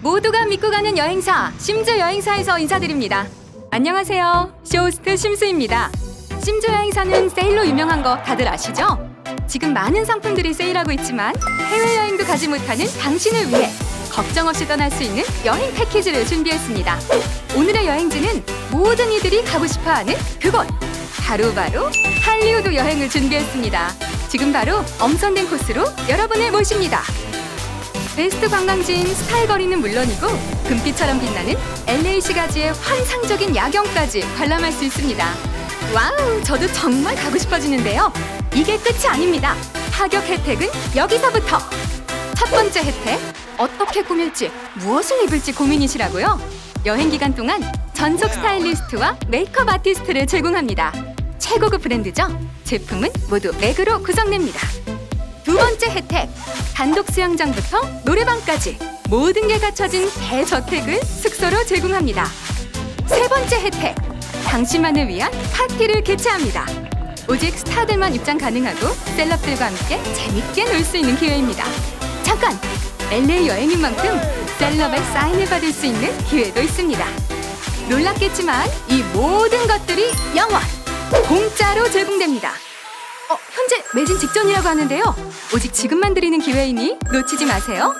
모두가 믿고 가는 여행사 심즈 여행사에서 인사드립니다. 안녕하세요. 쇼호스트 심스입니다. 심즈 여행사는 세일로 유명한 거 다들 아시죠? 지금 많은 상품들이 세일하고 있지만 해외여행도 가지 못하는 당신을 위해 걱정 없이 떠날 수 있는 여행 패키지를 준비했습니다. 오늘의 여행지는 모든 이들이 가고 싶어하는 그곳 바로바로 할리우드 여행을 준비했습니다. 지금 바로 엄선된 코스로 여러분을 모십니다. 베스트 관광지인 스타일거리는 물론이고 금빛처럼 빛나는 LA 시가지의 환상적인 야경까지 관람할 수 있습니다. 와우, 저도 정말 가고 싶어지는데요. 이게 끝이 아닙니다. 파격 혜택은 여기서부터. 첫 번째 혜택, 어떻게 꾸밀지, 무엇을 입을지 고민이시라고요? 여행 기간 동안 전속 스타일리스트와 메이크업 아티스트를 제공합니다. 최고급 브랜드죠? 제품은 모두 맥으로 구성됩니다. 두 번째 혜택 단독 수영장부터 노래방까지 모든 게 갖춰진 대저택을 숙소로 제공합니다. 세 번째 혜택 당신만을 위한 파티를 개최합니다. 오직 스타들만 입장 가능하고 셀럽들과 함께 재밌게 놀 수 있는 기회입니다. 잠깐 LA 여행인 만큼 셀럽의 사인을 받을 수 있는 기회도 있습니다. 놀랍겠지만 이 모든 것들이 영원 공짜로 제공됩니다. 어, 현재 매진 직전이라고 하는데요. 오직 지금만 드리는 기회이니 놓치지 마세요.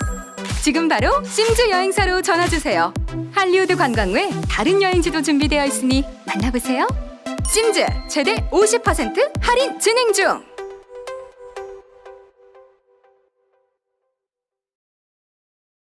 지금 바로 심즈 여행사로 전화 주세요. 할리우드 관광 외 다른 여행지도 준비되어 있으니 만나보세요. 심즈 최대 50% 할인 진행 중.